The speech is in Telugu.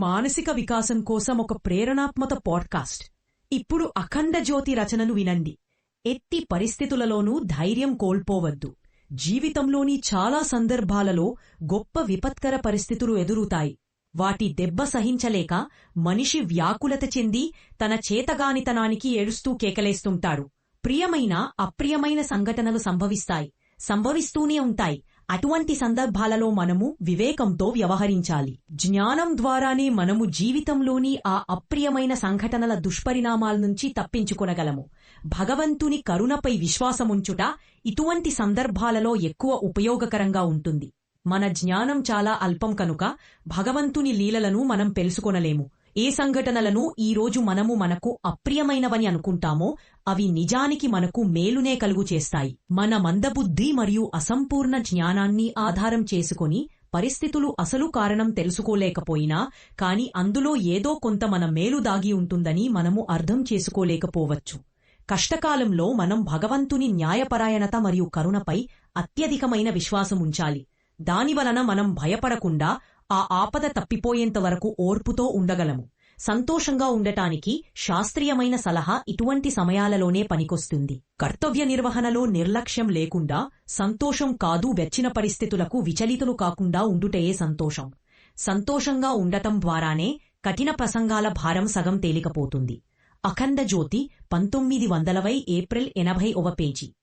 మానసిక వికాసం కోసం ఒక ప్రేరణాత్మక పాడ్కాస్ట్. ఇప్పుడు అఖండ జ్యోతి రచనను వినండి. ఎట్టి పరిస్థితులలోనూ ధైర్యం కోల్పోవద్దు. జీవితంలోని చాలా సందర్భాలలో గొప్ప విపత్కర పరిస్థితులు ఎదురుతాయి వాటి దెబ్బ సహించలేక మనిషి వ్యాకులత చెంది తన చేతగానితనానికి ఏడుస్తూ కేకలేస్తుంటాడు. ప్రియమైన అప్రియమైన సంఘటనలు సంభవిస్తాయి. సంభవిస్తూనే ఉంటాయి. అటువంటి సందర్భాలలో మనము వివేకంతో వ్యవహరించాలి. జ్ఞానం ద్వారానే మనము జీవితంలోని ఆ అప్రియమైన సంఘటనల దుష్పరిణామాల నుంచి తప్పించుకొనగలము. భగవంతుని కరుణపై విశ్వాసముంచుట ఇటువంటి సందర్భాలలో ఎక్కువ ఉపయోగకరంగా ఉంటుంది. మన జ్ఞానం చాలా అల్పం కనుక భగవంతుని లీలలను మనం తెలుసుకొనలేము ఏ సంఘటనలను ఈ రోజు మనము మనకు అప్రియమైనవని అనుకుంటామో అవి నిజానికి మనకు మేలునే కలుగు చేస్తాయి. మన మందబుద్ధి మరియు అసంపూర్ణ జ్ఞానాన్ని ఆధారం చేసుకొని పరిస్థితులు అసలు కారణం తెలుసుకోలేకపోయినా కాని అందులో ఏదో కొంత మన మేలు దాగి ఉంటుందని మనము అర్థం చేసుకోలేకపోవచ్చు. కష్టకాలంలో మనం భగవంతుని న్యాయపరాయణత మరియు కరుణపై అత్యధికమైన విశ్వాసముంచాలి. దానివలన మనం భయపడకుండా ఆ ఆపద తప్పిపోయేంత వరకు ఓర్పుతో ఉండగలము. సంతోషంగా ఉండటానికి శాస్త్రీయమైన సలహా ఇటువంటి సమయాలలోనే పనికొస్తుంది. కర్తవ్య నిర్వహణలో నిర్లక్ష్యం లేకుండా సంతోషం కాదు వెచ్చిన పరిస్థితులకు విచలితులు కాకుండా ఉండుటయే సంతోషం. సంతోషంగా ఉండటం ద్వారానే కఠిన ప్రసంగాల భారం సగం తేలికపోతుంది. అఖండ జ్యోతి పంతొమ్మిది వందలవై ఏప్రిల్ ఎనభై ఒక పేజీ.